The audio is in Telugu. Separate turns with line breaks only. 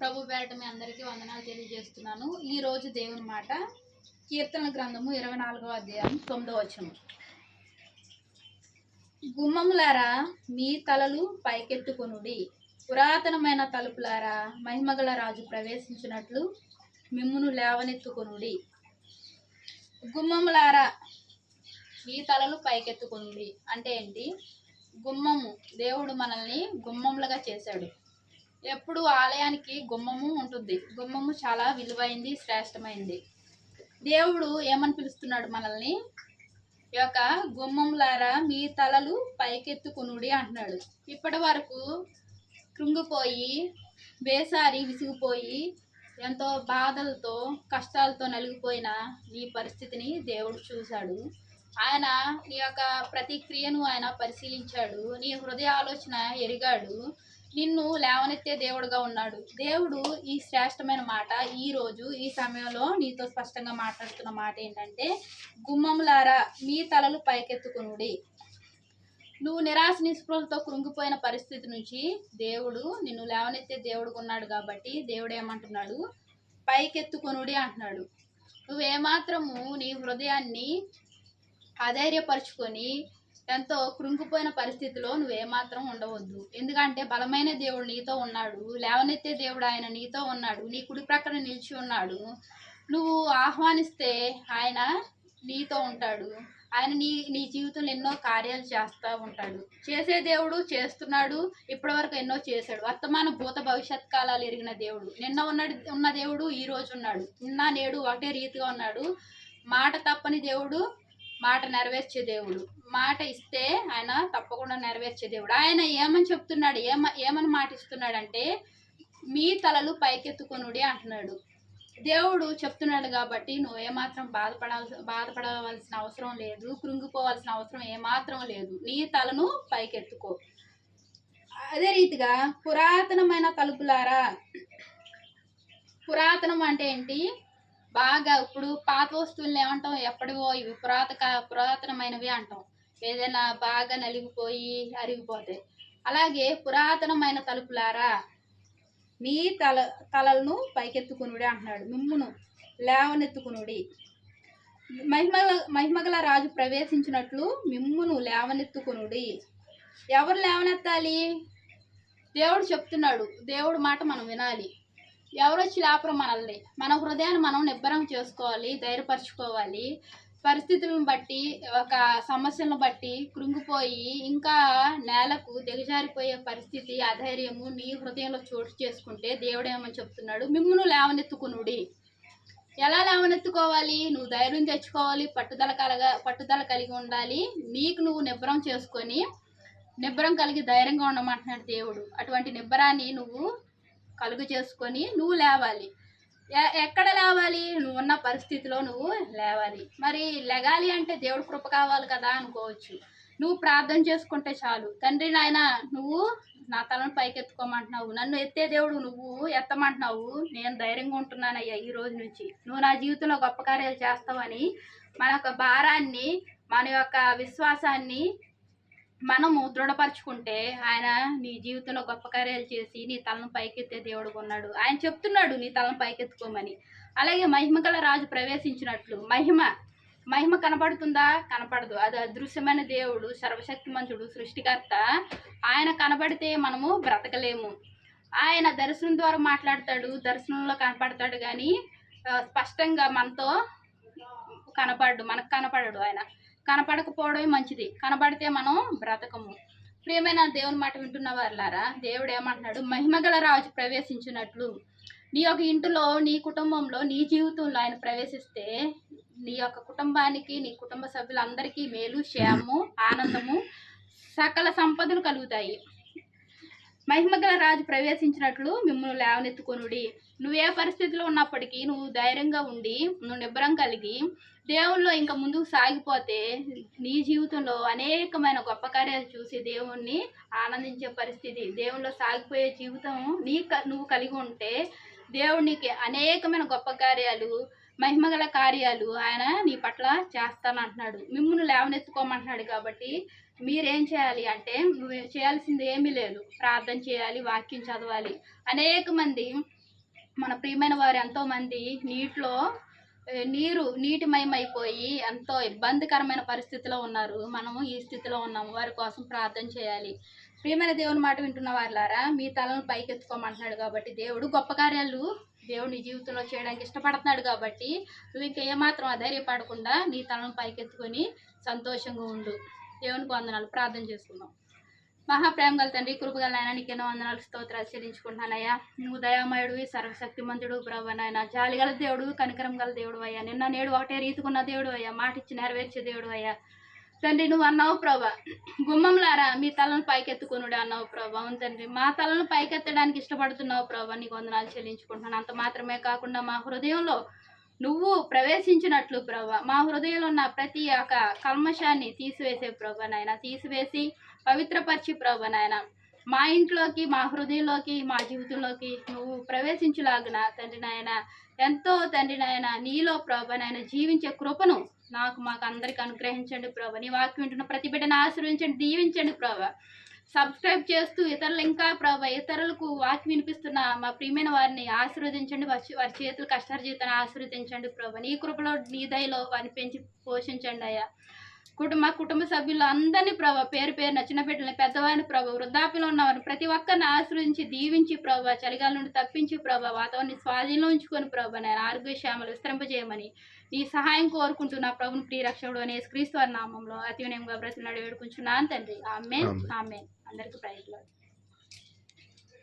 ప్రభు పేరట మీ అందరికీ వందనాలు తెలియజేస్తున్నాను. ఈ రోజు దేవుని మాట కీర్తన గ్రంథము ఇరవై నాలుగవ అధ్యాయం తొమ్మిదవ వచనం. గుమ్మములారా మీ తలలు పైకెత్తుకొనుడి. పురాతనమైన తలుపులారా మహిమగల రాజు ప్రవేశించినట్లు మిమ్మును లేవనెత్తుకొనుడి. గుమ్మములారా మీ తలలు పైకెత్తుకొనుడి. అంటే ఏంటి? గుమ్మము దేవుడు మనల్ని గుమ్మములుగా చేశాడు. ఎప్పుడు ఆలయానికి గుమ్మము ఉంటుంది. గుమ్మము చాలా విలువైంది శ్రేష్టమైంది. దేవుడు ఏమని పిలుస్తున్నాడు మనల్ని? ఈ యొక్క గుమ్మంలారా మీ తలలు పైకెత్తుకునుడి అంటున్నాడు. ఇప్పటి వరకు కృంగిపోయి వేసారి విసిగిపోయి ఎంతో బాధలతో కష్టాలతో నలిగిపోయిన నీ పరిస్థితిని దేవుడు చూశాడు. ఆయన నీ యొక్క ప్రతి క్రియను ఆయన పరిశీలించాడు. నీ హృదయ ఆలోచన ఎరిగాడు. నిన్ను లేవనెత్తే దేవుడుగా ఉన్నాడు. దేవుడు ఈ శ్రేష్టమైన మాట ఈ రోజు ఈ సమయంలో నీతో స్పష్టంగా మాట్లాడుతున్న మాట ఏంటంటే గుమ్మములారా మీ తలలు పైకెత్తుకునుడి. నువ్వు నిరాశ నిస్పృహలతో కృంగిపోయిన పరిస్థితి నుంచి దేవుడు నిన్ను లేవనెత్తే దేవుడు ఉన్నాడు కాబట్టి దేవుడు ఏమంటున్నాడు? పైకెత్తుకొనుడి అంటున్నాడు. నువ్వేమాత్రము నీ హృదయాన్ని అధైర్యపరుచుకొని ఎంతో కృంగిపోయిన పరిస్థితిలో నువ్వు ఏమాత్రం ఉండవద్దు. ఎందుకంటే బలమైన దేవుడు నీతో ఉన్నాడు. లేవనెత్తే దేవుడు ఆయన నీతో ఉన్నాడు. నీ కుడి ప్రక్కన నిలిచి ఉన్నాడు. నువ్వు ఆహ్వానిస్తే ఆయన నీతో ఉంటాడు. ఆయన నీ నీ జీవితంలో ఎన్నో కార్యాలు చేస్తూ ఉంటాడు. చేసే దేవుడు చేస్తున్నాడు. ఇప్పటివరకు ఎన్నో చేశాడు. వర్తమాన భూత భవిష్యత్ కాలాలు ఎరిగిన దేవుడు. నిన్న ఉన్నాడు ఉన్న దేవుడు ఈ రోజు ఉన్నాడు. నిన్న నేడు ఒకటే రీతిగా ఉన్నాడు. మాట తప్పని దేవుడు మాట నెరవేర్చే దేవుడు. మాట ఇస్తే ఆయన తప్పకుండా నెరవేర్చే దేవుడు. ఆయన ఏమని చెప్తున్నాడు? ఏమ ఏమని మాట ఇస్తున్నాడంటే మీ తలలు పైకెత్తుకొనుడి అంటున్నాడు. దేవుడు చెప్తున్నాడు కాబట్టి నువ్వు ఏమాత్రం బాధపడాల్సి బాధపడవలసిన అవసరం లేదు. కృంగిపోవాల్సిన అవసరం ఏమాత్రం లేదు. నీ తలను పైకెత్తుకో. అదే రీతిగా పురాతనమైన తలుపులారా? పురాతనం అంటే ఏంటి? బాగా ఇప్పుడు పాత వస్తువులు ఏమంటాం? ఎప్పటివో ఇవి పురాతక పురాతనమైనవి అంటాం. ఏదైనా బాగా నలిగిపోయి అరిగిపోతాయి అలాగే పురాతనమైన తలుపులారా? మీ తల తలలను పైకెత్తుకునుడి అంటున్నాడు. మిమ్మును లేవనెత్తుకునుడి. మహిమగల మహిమగల రాజు ప్రవేశించినట్లు మిమ్మును లేవనెత్తుకునుడి. ఎవరు లేవనెత్తాలి? దేవుడు చెప్తున్నాడు. దేవుడు మాట మనం వినాలి. ఎవరు వచ్చి లేపరం మనల్ని. మన హృదయాన్ని మనం నిబ్బరం చేసుకోవాలి ధైర్యపరచుకోవాలి. పరిస్థితులను బట్టి ఒక సమస్యలను బట్టి కృంగిపోయి ఇంకా నేలకు దిగజారిపోయే పరిస్థితి అధైర్యము నీ హృదయంలో చోటు చేసుకుంటే దేవుడేమని చెప్తున్నాడు? మిమ్మల్ని లేవనెత్తుకునుడి. ఎలా లేవనెత్తుకోవాలి? నువ్వు ధైర్యం తెచ్చుకోవాలి పట్టుదల కలగా పట్టుదల కలిగి ఉండాలి. నీకు నువ్వు నిబ్బరం చేసుకొని నిబ్బరం కలిగి ధైర్యంగా ఉండమంటున్నాడు దేవుడు. అటువంటి నిబ్బరాన్ని నువ్వు కలుగు చేసుకొని నువ్వు లేవాలి. ఎ- ఎక్కడ లేవాలి? నువ్వు ఉన్న పరిస్థితిలో నువ్వు లేవాలి. మరి లెగాలి అంటే దేవుడు కృప కావాలి కదా అనుకోవచ్చు. నువ్వు ప్రార్థన చేసుకుంటే చాలు. తండ్రి నాయన నువ్వు నా తలను పైకెత్తుకోమంటున్నావు. నన్ను ఎత్తే దేవుడు నువ్వు ఎత్తమంటున్నావు. నేను ధైర్యంగా ఉంటున్నానయ్యా ఈ రోజు నుంచి. నువ్వు నా జీవితంలో గొప్ప కార్యాలు చేస్తావని మన యొక్క భారాన్ని మన యొక్క విశ్వాసాన్ని మనము దృఢపరచుకుంటే ఆయన నీ జీవితంలో గొప్ప కార్యాలు చేసి నీ తలను పైకెత్తే దేవుడు ఉన్నాడు ఆయన చెప్తున్నాడు నీ తలను పైకెత్తుకోమని. అలాగే మహిమగల రాజు ప్రవేశించినట్లు. మహిమ మహిమ కనపడుతుందా? కనపడదు. అది అదృశ్యమైన దేవుడు సర్వశక్తిమంతుడు సృష్టికర్త. ఆయన కనబడితే మనము బ్రతకలేము. ఆయన దర్శనం ద్వారా మాట్లాడతాడు దర్శనంలో కనపడతాడు కానీ స్పష్టంగా మనతో కనపడడు మనకు కనపడడు ఆయన. కనపడకపోవడమే మంచిది. కనబడితే మనం బ్రతకము. ప్రియమైన దేవుని మాట వింటున్న వారులారా దేవుడు ఏమంటున్నాడు? మహిమగల రాజు ప్రవేశించినట్లు. నీ యొక్క ఇంటిలో నీ కుటుంబంలో నీ జీవితంలో ఆయన ప్రవేశిస్తే నీ యొక్క కుటుంబానికి నీ కుటుంబ సభ్యులందరికీ మేలు క్షేమము ఆనందము సకల సంపదలు కలుగుతాయి. మహిమగల రాజు ప్రవేశించినట్లు మిమ్మల్ని లేవనెత్తుకొనుడి. నువ్వు ఏ పరిస్థితిలో ఉన్నప్పటికీ నువ్వు ధైర్యంగా ఉండి నువ్వు నిబ్బరం కలిగి దేవుల్లో ఇంకా ముందుకు సాగిపోతే నీ జీవితంలో అనేకమైన గొప్ప కార్యాలు చూసి దేవుణ్ణి ఆనందించే పరిస్థితి దేవుల్లో సాగిపోయే జీవితం నీ క- నువ్వు కలిగి ఉంటే దేవుడికి అనేకమైన గొప్ప కార్యాలు మహిమగల కార్యాలు ఆయన నీ పట్ల చేస్తానంటున్నాడు. మిమ్మల్ని లేవనెత్తుకోమంటున్నాడు కాబట్టి మీరేం చేయాలి అంటే నువ్వు చేయాల్సింది ఏమీ లేదు. ప్రార్థన చేయాలి వాక్యం చదవాలి. అనేక మంది మన ప్రియమైన వారు ఎంతోమంది నీటిలో నీరు నీటిమయమైపోయి ఎంతో ఇబ్బందికరమైన పరిస్థితిలో ఉన్నారు. మనము ఈ స్థితిలో ఉన్నాము వారి కోసం ప్రార్థన చేయాలి. ప్రియమైన దేవుని మాట వింటున్న వారిలారా మీ తలను పైకెత్తుకోమంటున్నాడు కాబట్టి దేవుడు గొప్ప కార్యాలు దేవుడు నీ జీవితంలో చేయడానికి ఇష్టపడుతున్నాడు కాబట్టి నువ్వు ఇంకా ఏమాత్రం అధైర్యపడకుండా నీ తలను పైకెత్తుకొని సంతోషంగా ఉండు. దేవునికి వందనాలు. ప్రార్థన చేసుకుందాం. మహాప్రేమ గల తండ్రి కృపగల నాయన నీకు ఎన్నో వందనాలు స్తోత్రాలు చెల్లించుకుంటున్నానయ్యా. నువ్వు దయామయుడు సర్వశక్తిమంతుడు ప్రభు నాయన జాలి గల దేవుడు కనికరం గల దేవుడు అయ్యా. నిన్న నేడు ఒకటే రీతికున్న దేవుడు అయ్యా. మాట ఇచ్చి నెరవేర్చే దేవుడు అయ్యా. తండ్రి నువ్వు అన్నావు ప్రభా. గుమ్మంలారా మీ తలను పైకెత్తుకునుడు అన్నావు ప్రభా. అవును తండ్రి మా తలను పైకెత్తడానికి ఇష్టపడుతున్నావు ప్రభా. నీకు వందనాలు చెల్లించుకుంటున్నాను. అంత మాత్రమే కాకుండా మా హృదయంలో నువ్వు ప్రవేశించినట్లు ప్రభా. మా హృదయంలో ఉన్న ప్రతి ఒక్క కల్మషాన్ని తీసివేసే ప్రభా నాయన. తీసివేసి పవిత్రపరిచి ప్రభా నాయన. మా ఇంట్లోకి మా హృదయంలోకి మా జీవితంలోకి నువ్వు ప్రవేశించులాగున తండ్రి నాయన. ఎంతో తండ్రి నాయన నీలో ప్రభా నాయన జీవించే కృపను నాకు మాకు అందరికి అనుగ్రహించండి ప్రభా. నీ వాక్యం వింటున్న ప్రతి బిడ్డను ఆశీర్వించండి దీవించండి ప్రభా. సబ్స్క్రైబ్ చేస్తూ ఇతరులు ఇంకా ప్రభా ఇతరులకు వాక్యం వినిపిస్తున్న మా ప్రియమైన వారిని ఆశీర్వదించండి. వారి వారి చేతులు కష్టార్జితాన్ని ఆశీర్వదించండి ప్రభా. నీ కృపలో నీ దయలో వారిని పెంచి పోషించండి అయ్యా. కుటుంబ కుటుంబ సభ్యులు అందరినీ ప్రభా పేరు పేరున చిన్న బిడ్డలని పెద్దవారిని ప్రభా వృద్ధాప్యలో ఉన్నవారిని ప్రతి ఒక్కరిని ఆశ్రయించి దీవించి ప్రభా చలిగాల నుండి తప్పించి ప్రభా వాతావరణాన్ని స్వాధీనంలో ఉంచుకొని ప్రభా నేను ఆరోగ్య శ్యామలు విస్తరింపజేయమని నీ సహాయం కోరుకుంటూ నా ప్రభుని ప్రియరక్షకుడు అనే క్రీస్తు వారి నామంలో అతి వినయంగా బ్రతినాడు వేడుకుంటున్నాను తండ్రి. ఆమె. ఆమె అందరికీ ప్రయత్నం